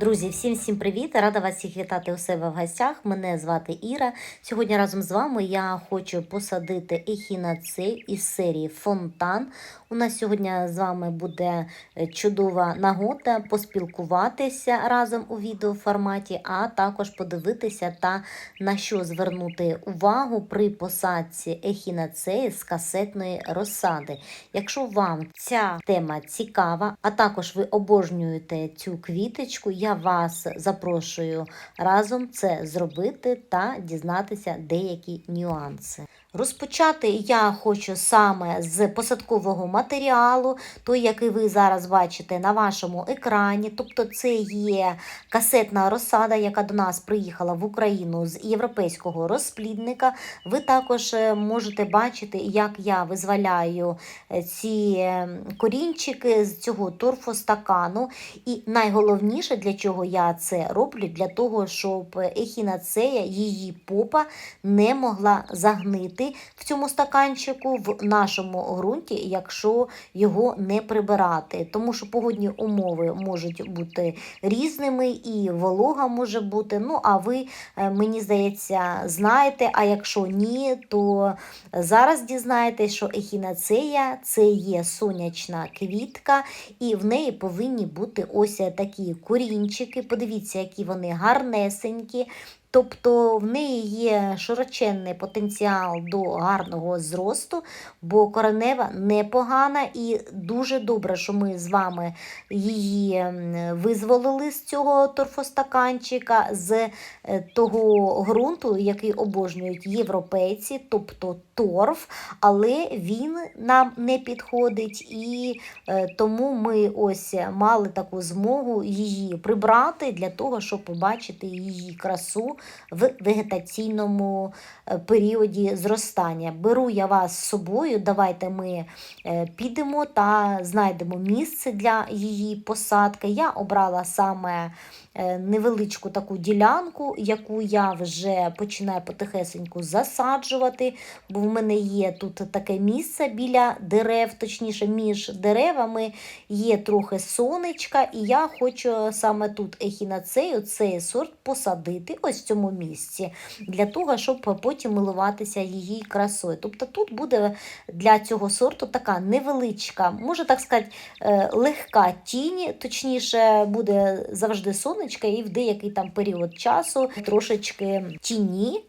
Друзі, всім всім привіт! Рада вас всіх вітати у себе в гостях. Мене звати Іра. Сьогодні разом з вами я хочу посадити ехінацей із серії Фонтан. У нас сьогодні з вами буде е, чудова нагода поспілкуватися разом у відеоформаті, а також подивитися та на що звернути увагу при посадці ехінацеї з касетної розсади. Якщо вам ця тема цікава, а також ви обожнюєте цю квіточку, я вас запрошую разом це зробити та дізнатися деякі нюанси. Розпочати я хочу саме з посадкового матеріалу, той, який ви зараз бачите на вашому екрані. Тобто, це є касетна розсада, яка до нас приїхала в Україну з європейського розплідника. Ви також е, можете бачити, як я визволяю е, ці е, корінчики з цього торфостакану. І найголовніше, для чого я це роблю, для того, щоб ехінацея, її попа не могла загнити в цьому стаканчику в нашому ґрунті, якщо його не прибирати. Тому що погодні умови можуть бути різними, і волога може бути. Ну, а ви, е, мені здається, знаєте, а якщо ні, то зараз дізнаєтесь, що ехінацея це є сонячна квітка, і в неї повинні бути ось такі корінчики. Подивіться, які вони гарнесенькі. Тобто в неї є широченний потенціал до гарного зросту, бо коренева непогана і дуже добре, що ми з вами її визволили з цього торфостаканчика, з е, того ґрунту, який обожнюють європейці, тобто торф, але він нам не підходить, і е, тому ми ось мали таку змогу її прибрати для того, щоб побачити її красу в вегетаційному е, періоді зростання. Беру я вас з собою, давайте ми е, підемо та знайдемо місце для її посадки. Я обрала саме невеличку таку ділянку, яку я вже починаю потихесеньку засаджувати, бо в мене є тут таке місце біля дерев, точніше, між деревами є трохи сонечка, і я хочу саме тут ехінацею, цей сорт посадити ось в цьому місці, для того, щоб потім милуватися її красою. Тобто тут буде для цього сорту така невеличка, можна так сказати, е, легка тінь, точніше, буде завжди сонечка, і в деякий там період часу трошечки тіні.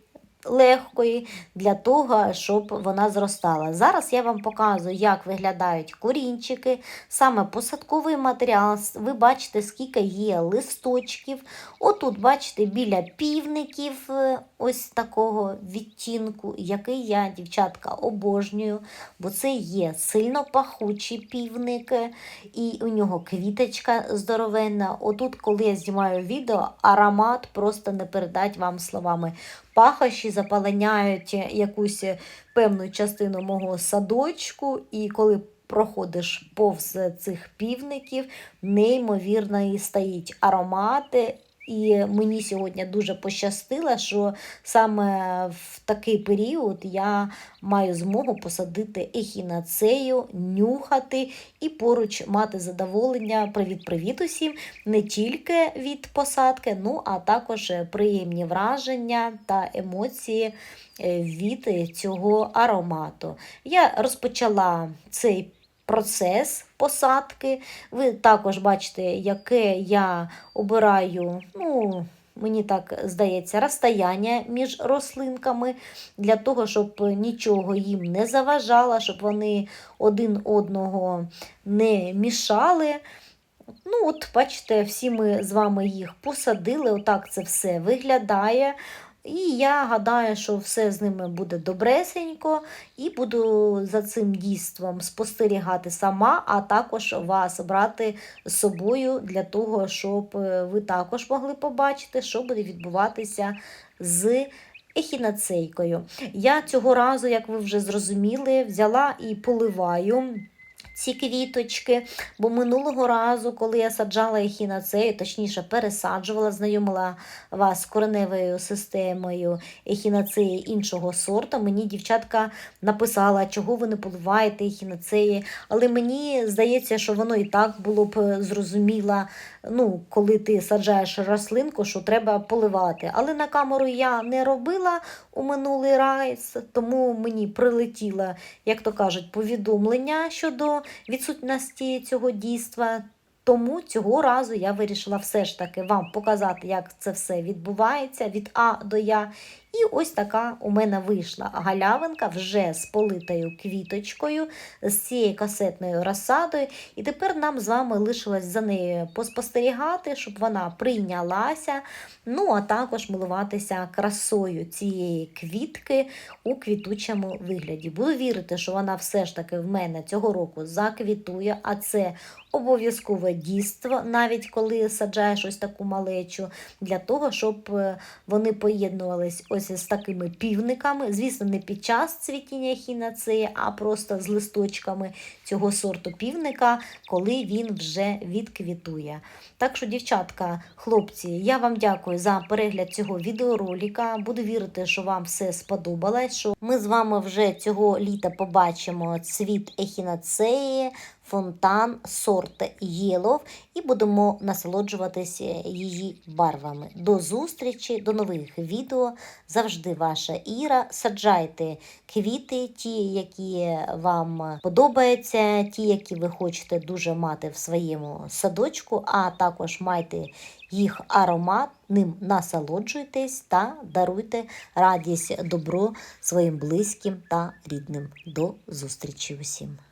Легкої для того, щоб вона зростала. Зараз я вам показую, як виглядають корінчики, саме посадковий матеріал. Ви бачите, скільки є листочків. Отут, бачите, біля півників е, ось такого відтінку, який я, дівчатка, обожнюю, бо це є сильно пахучий півник, і у нього квіточка здоровенна. Отут, коли я знімаю відео, аромат просто не передать вам словами пахощі запаленяють якусь певну частину мого садочку, і коли проходиш повз цих півників, неймовірно і стоїть аромати. І мені сьогодні дуже пощастило, що саме в такий період я маю змогу посадити ехінацею, нюхати і поруч мати задоволення. Привіт-привіт усім! Не тільки від посадки, ну а також приємні враження та емоції е, від цього аромату. Я розпочала цей процес посадки. Ви також бачите, яке я обираю, ну, мені так здається, розстояння між рослинками для того, щоб нічого їм не заважало, щоб вони один одного не мішали. Ну, от, бачите, всі ми з вами їх посадили, отак це все виглядає. І я гадаю, що все з ними буде добресенько, і буду за цим дійством спостерігати сама, а також вас брати з собою для того, щоб е, ви також могли побачити, що буде відбуватися з ехінацейкою. Я цього разу, як ви вже зрозуміли, взяла і поливаю ці квіточки. Бо минулого разу, коли я саджала ехінацею, точніше пересаджувала, знайомила вас з кореневою системою ехінацеї іншого сорту, мені дівчатка написала, чого ви не поливаєте ехінацеї. Але мені здається, що воно і так було б е, зрозуміло, ну, коли ти саджаєш рослинку, що треба поливати. Але на камеру я не робила у минулий раз, тому мені прилетіло, як то кажуть, повідомлення щодо відсутності цього дійства. Тому цього разу я вирішила все ж таки вам показати, як це все відбувається від А до Я. І ось така у мене вийшла галявинка вже з политою квіточкою, з цією касетною розсадою. І тепер нам з вами лишилось за нею поспостерігати, щоб вона прийнялася. Ну, а також милуватися красою цієї квітки у квітучому вигляді. Буду вірити, що вона все ж таки в мене цього року заквітує, а це обов'язкове дійство, навіть коли саджаєш ось таку малечу, для того, щоб е, вони поєднувались ось з такими півниками. Звісно, не під час цвітіння хінацеї, а просто з листочками цього сорту півника, коли він вже відквітує. Так що, дівчатка, хлопці, я вам дякую за перегляд цього відеоролика. Буду вірити, що вам все сподобалось. Що ми з вами вже цього літа побачимо цвіт ехінацеї, фонтан сорт Єлов і будемо насолоджуватися її барвами. До зустрічі, до нових відео. Завжди ваша Іра. Саджайте квіти, ті, які вам подобаються, ті, які ви хочете дуже мати в своєму садочку, а також майте їх аромат, ним насолоджуйтесь та даруйте радість, добро своїм близьким та рідним. До зустрічі усім!